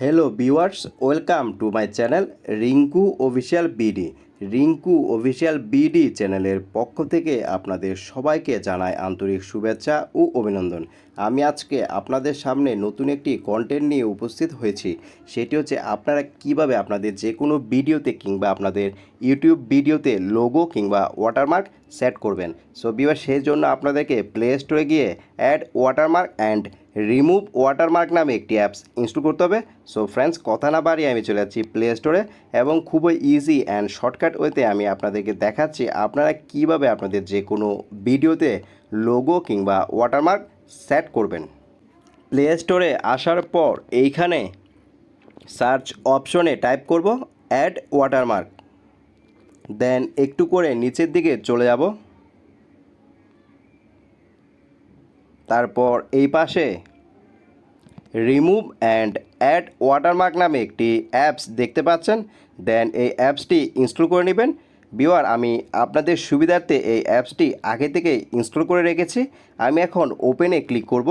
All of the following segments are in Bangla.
Hello viewers welcome to my channel Rinku official BD Rinku official BD চ্যানেলের পক্ষ থেকে আপনাদের সবাইকে জানায় আন্তরিক শুভেচ্ছা ও অভিনন্দন। আমি আজকে আপনাদের সামনে নতুন একটি কন্টেন্ট নিয়ে উপস্থিত হয়েছি। সেটি হচ্ছে আপনারা কীভাবে আপনাদের যে কোনো ভিডিওতে কিংবা আপনাদের ইউটিউব ভিডিওতে লোগো কিংবা ওয়াটারমার্ক সেট করবেন। সো বিবার সেই জন্য আপনাদেরকে প্লে স্টোরে গিয়ে add watermark and remove watermark নামে একটি অ্যাপস ইনস্টল করতে হবে। সো ফ্রেন্ডস কথা না বাড়িয়ে আমি চলে যাচ্ছি প্লে স্টোরে এবং খুবই ইজি অ্যান্ড শর্টকাট ওয়েতে আমি আপনাদেরকে দেখাচ্ছি আপনারা কীভাবে আপনাদের যে কোনো ভিডিওতে লোগো কিংবা ওয়াটারমার্ক সেট করবেন। প্লে স্টোরে আসার পর এইখানে সার্চ অপশনে টাইপ করব অ্যাড ওয়াটারমার্ক। দেন একটু করে নিচের দিকে চলে যাব। তারপর এই পাশে রিমুভ অ্যান্ড অ্যাড ওয়াটারমার্ক নামে একটি অ্যাপস দেখতে পাচ্ছেন। দেন এই অ্যাপসটি ইনস্টল করে নেবেন। বিওয়ার আমি আপনাদের সুবিধার্থে এই অ্যাপসটি আগে থেকে ইনস্টল করে রেখেছি। আমি এখন ওপেনে ক্লিক করব।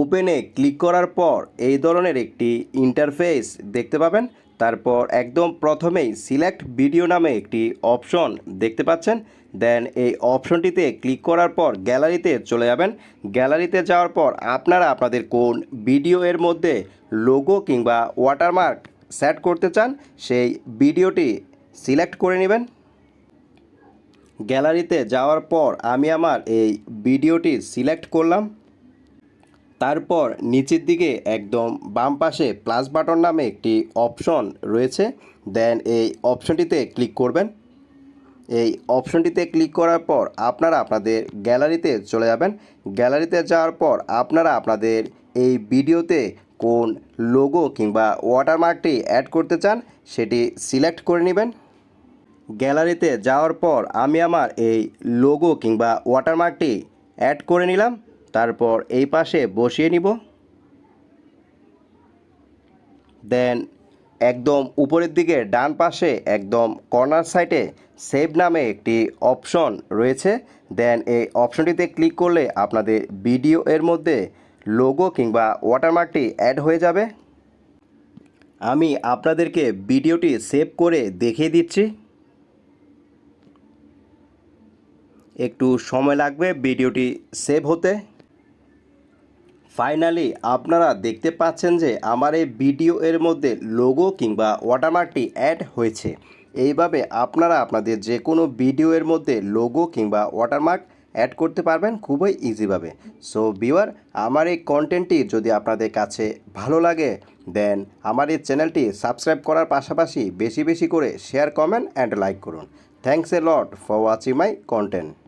ওপেনে ক্লিক করার পর এই ধরনের একটি ইন্টারফেস দেখতে পাবেন। তারপর একদম প্রথমেই সিলেক্ট ভিডিও নামে একটি অপশন দেখতে পাচ্ছেন। দেন এই অপশনটিতে ক্লিক করার পর গ্যালারিতে চলে যাবেন। গ্যালারিতে যাওয়ার পর আপনারা আপনাদের কোন ভিডিও এর মধ্যে লোগো কিংবা ওয়াটারমার্ক সেট করতে চান, সেই ভিডিওটি সিলেক্ট করে নেবেন। গ্যালারিতে যাওয়ার পর আমি আমার এই ভিডিওটি সিলেক্ট করলাম। তারপর নিচের দিকে একদম বাম পাশে প্লাস বাটন নামে একটি অপশন রয়েছে। দেন এই অপশনটিতে ক্লিক করবেন। এই অপশনটিতে ক্লিক করার পর আপনারা আপনাদের গ্যালারিতে চলে যাবেন। গ্যালারিতে যাওয়ার পর আপনারা আপনাদের এই ভিডিওতে কোন লোগো কিংবা ওয়াটারমার্কটি অ্যাড করতে চান, সেটি সিলেক্ট করে নেবেন। গ্যালারিতে যাওয়ার পর আমি আমার এই লোগো কিংবা ওয়াটারমার্কটি অ্যাড করে নিলাম, তারপর এই পাশে বসিয়ে নিব। দেন একদম উপরের দিকে ডান পাশে একদম কর্নার সাইডে সেভ নামে একটি অপশন রয়েছে। দেন এই অপশনটিতে ক্লিক করলে আপনাদের ভিডিও এর মধ্যে লোগো কিংবা ওয়াটারমার্কটি অ্যাড হয়ে যাবে। আমি আপনাদেরকে ভিডিওটি সেভ করে দেখিয়ে দিচ্ছি। একটু সময় লাগবে ভিডিওটি সেভ হতে। ফাইনালি আপনারা দেখতে পাচ্ছেন যে আমার এই ভিডিও এর মধ্যে লোগো কিংবা ওয়াটারমার্কটি অ্যাড হয়েছে। এইভাবে আপনারা আপনাদের যে কোনো ভিডিও এর মধ্যে লোগো কিংবা ওয়াটারমার্ক অ্যাড করতে পারবেন খুবই ইজিভাবে সো ভিওয়ার আমার এই কন্টেন্টটি যদি আপনাদের কাছে ভালো লাগে দেন আমার এই চ্যানেলটি সাবস্ক্রাইব করার পাশাপাশি বেশি বেশি করে শেয়ার কমেন্ট অ্যান্ড লাইক করুন। Thanks a lot for watching my content